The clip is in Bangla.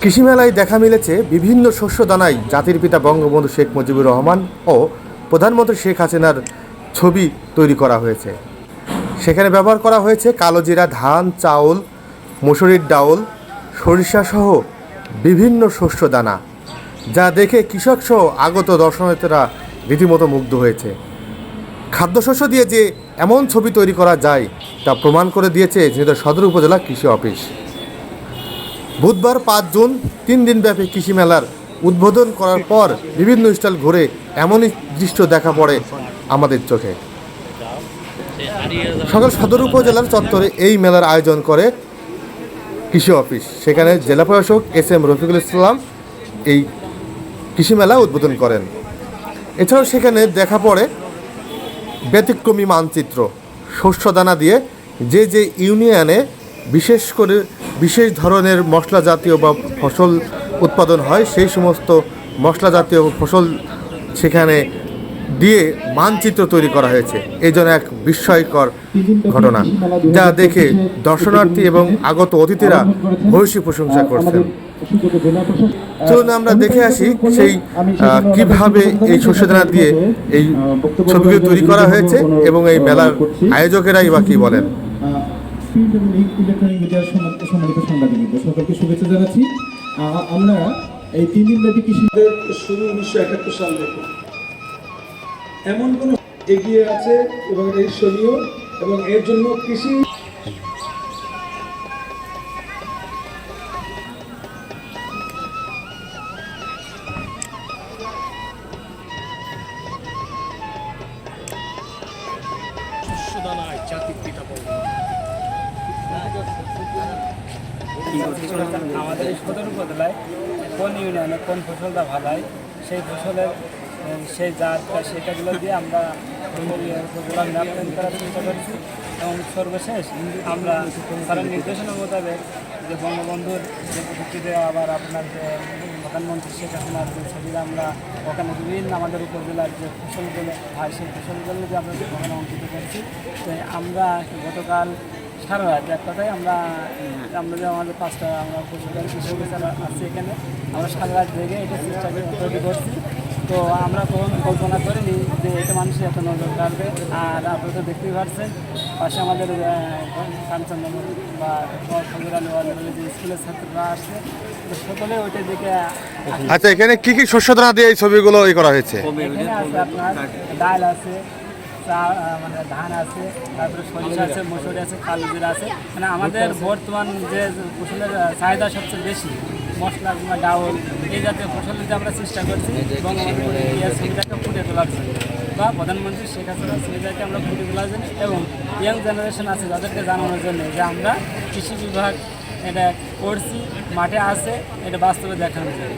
কৃষি মেলায় দেখা মিলেছে বিভিন্ন শস্য দানায় জাতির পিতা বঙ্গবন্ধু শেখ মুজিবুর রহমান ও প্রধানমন্ত্রী শেখ হাসিনার ছবি তৈরি করা হয়েছে। সেখানে ব্যবহার করা হয়েছে কালোজিরা ধান, চাউল, মুসুরির ডাউল, সরিষা সহ বিভিন্ন শস্য দানা যা দেখে কৃষক সহ আগত দর্শনার্থীরা রীতিমতো মুগ্ধ হয়েছে। খাদ্যশস্য দিয়ে যে এমন ছবি তৈরি করা যায় তা প্রমাণ করে দিয়েছে ঝিনাইদহ সদর উপজেলা কৃষি অফিস। বুধবার পাঁচ জুন, তিন দিনব্যাপী কৃষি মেলার উদ্বোধন করার পর বিভিন্ন স্টল ঘুরে এমনই দৃশ্য দেখা পড়ে আমাদের চোখে। সকাল সদর উপজেলার চত্বরে এই মেলার আয়োজন করে কৃষি অফিস। সেখানে জেলা প্রশাসক এস এম রফিকুল ইসলাম এই কৃষি মেলা উদ্বোধন করেন। এছাড়াও সেখানে দেখা পড়ে ব্যতিক্রমী মানচিত্র শস্য দানা দিয়ে যে যে ইউনিয়নে বিশেষ করে বিশেষ ধরনের মশলা জাতীয় বা ফসল উৎপাদন হয়, সেই সমস্ত মশলা জাতীয় ফসল সেখানে দিয়ে মানচিত্র তৈরি করা হয়েছে। এই জন্য এক বিস্ময়কর ঘটনা, যা দেখে দর্শনার্থী এবং আগত অতিথিরা ভূয়সী প্রশংসা করছেন। চলুন আমরা দেখে আসি সেই কীভাবে এই শস্যদানা দিয়ে এই ছবিগুলো তৈরি করা হয়েছে এবং এই মেলার আয়োজকেরাই বা কি বলেন। প্রিন্ট এবং ইলেকট্রনিক মিডিয়ার সম্মান- সম্মানিত সাংবাদিকবৃন্দ সকলকে শুভেচ্ছা জানাচ্ছি। আমরা এই তিন দিন ব্যাপী কৃষি শুরু উনিশশো একাত্তর সাল থেকে এমন কোনো এগিয়ে আছে এবং এটা ঈর্ষণীয় এবং এর জন্য কৃষি আমাদের সদর উপজেলায় কোন ইউনিয়নে কোন ফসলটা ভালো হয়, সেই ফসলের সেই জাত বা সেটাগুলো দিয়ে আমরা উপজেলা ম্যাপ করার চেষ্টা করছি এবং সর্বশেষ আমরা স্যারের নির্দেশনা মোতাবেক যে বঙ্গবন্ধুর যে ভিত্তিতে আবার আপনার যে প্রধানমন্ত্রী শেখ হাসিনার যে আমরা ওখানে বিভিন্ন আমাদের উপজেলার যে ফসলগুলো হয়, সেই ফসলগুলো যে আমরা ওখানে অঙ্কিত করছি তো আমরা গতকাল সারা রাত এক কথায় আমরা আমরা যে আমাদের পাঁচটা আমরা পশুদের কৃষক আছি এখানে আমরা সারা রাত জেগে এটা চেষ্টা তৈরি করছি। তো আমরা কখনো কল্পনা করিনি যে এটা মানুষের এত নজর কাটবে আর আপনারা তো দেখতেই পাচ্ছেন পাশে আমাদের কাঞ্চন বা যে স্কুলের ছাত্ররা আসছে সকলে ওইটা দিকে আচ্ছা এখানে কি কি শস্য দানা দিয়ে এই ছবিগুলো ই করা হয়েছে? ডাল আছে চা মানে ধান আছে তারপরে সরিষা আছে মসুরি আছে কালজিরা আছে। মানে আমাদের বর্তমান যে ফসলের চাহিদা সবচেয়ে বেশি মশলা কিংবা ডাউল এই জাতীয় ফসল দিতে আমরা চেষ্টা করছি এবং এই ছবিটাকে ফুটে তোলার জন্য। বা প্রধানমন্ত্রী শেখ হাসিনার ছবিটাকে আমরা ফুটে তোলার জন্য এবং ইয়াং জেনারেশন আছে যাদেরকে জানানোর জন্য যে আমরা কৃষি বিভাগ এটা করছি মাঠে আছে এটা বাস্তবে দেখানোর জন্য।